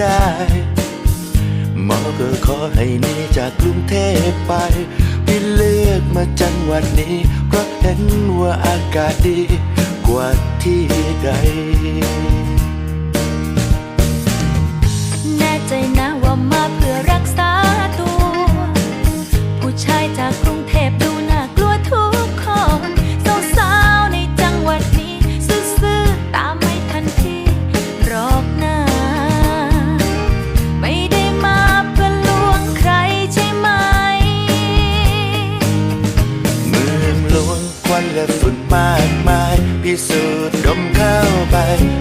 ได้หมอก็ขอให้หนีจากกรุงเทพไปพี่เลือกมาจังหวัดนี้ เพราะเห็นว่าอากาศดีกว่าที่ใด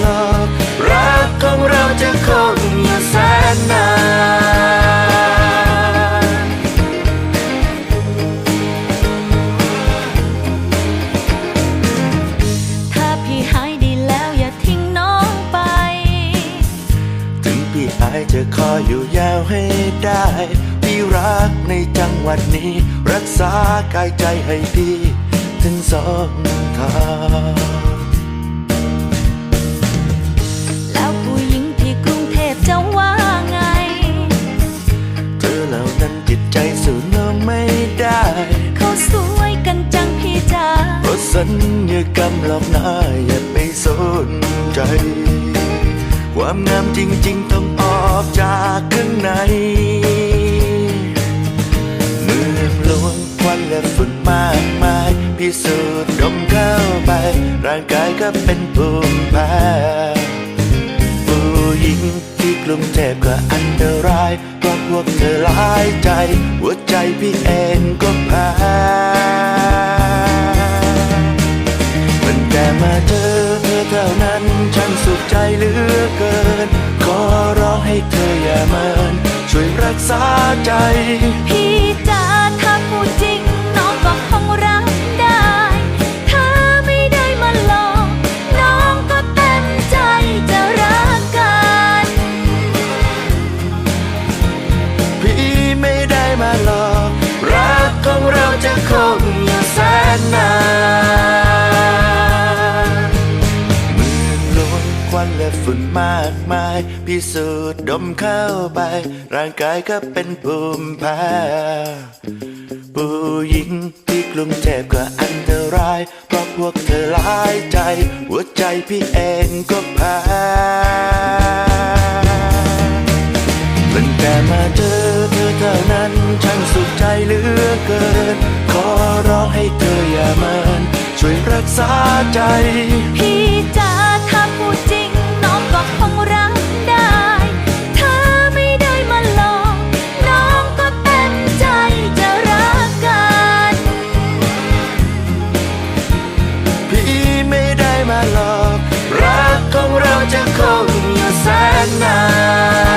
หลอกรักของเราจะคงอยู่แสนนานถ้าพี่หายดีแล้วอย่าทิ้งน้องไป ถึงพี่อายจะคอยอยู่ยาวให้ได้ พี่รักในจังหวัดนี้ รักษากายใจให้ดี ถึงสองทาง สัญญากรรมหลอกหน้าอย่าไปสนใจ ความงามจริง ๆ ต้องออกจากข้างในเมืองหลวงควันและฝุ่นมากมายพิสูจน์ดมเข้าไป ร่างกายก็เป็นภูมิแพ้ผู้หญิงที่กรุงเทพก็อันตรายเพราะพวกเธอหลายใจ หัวใจพี่เอง เหลือเกิน ขอร้องให้เธออย่าเมิน ช่วยรักษาใจ พี่จ๋าถ้าพูดจริง น้องก็คงรับได้ ถ้าไม่ได้มาหลอกน้องก็เต็มใจจะรักกัน พี่ไม่ได้มาหลอก รักของเราจะคงอยู่แสนนาน ฝุ่นมากมาย พิสูจน์ดมเข้าไป ร่างกายก็เป็นภูมิแพ้ผู้หญิงที่กรุงเทพก็อันตราย เพราะพวกเธอหลายใจ หัวใจพี่เองก็แพ้มันแต่มาเจอเธอเท่านั้นช่างสุขใจเหลือเกิน ขอร้องให้เธออย่าเมินช่วยรักษาใจ just calling your sad night.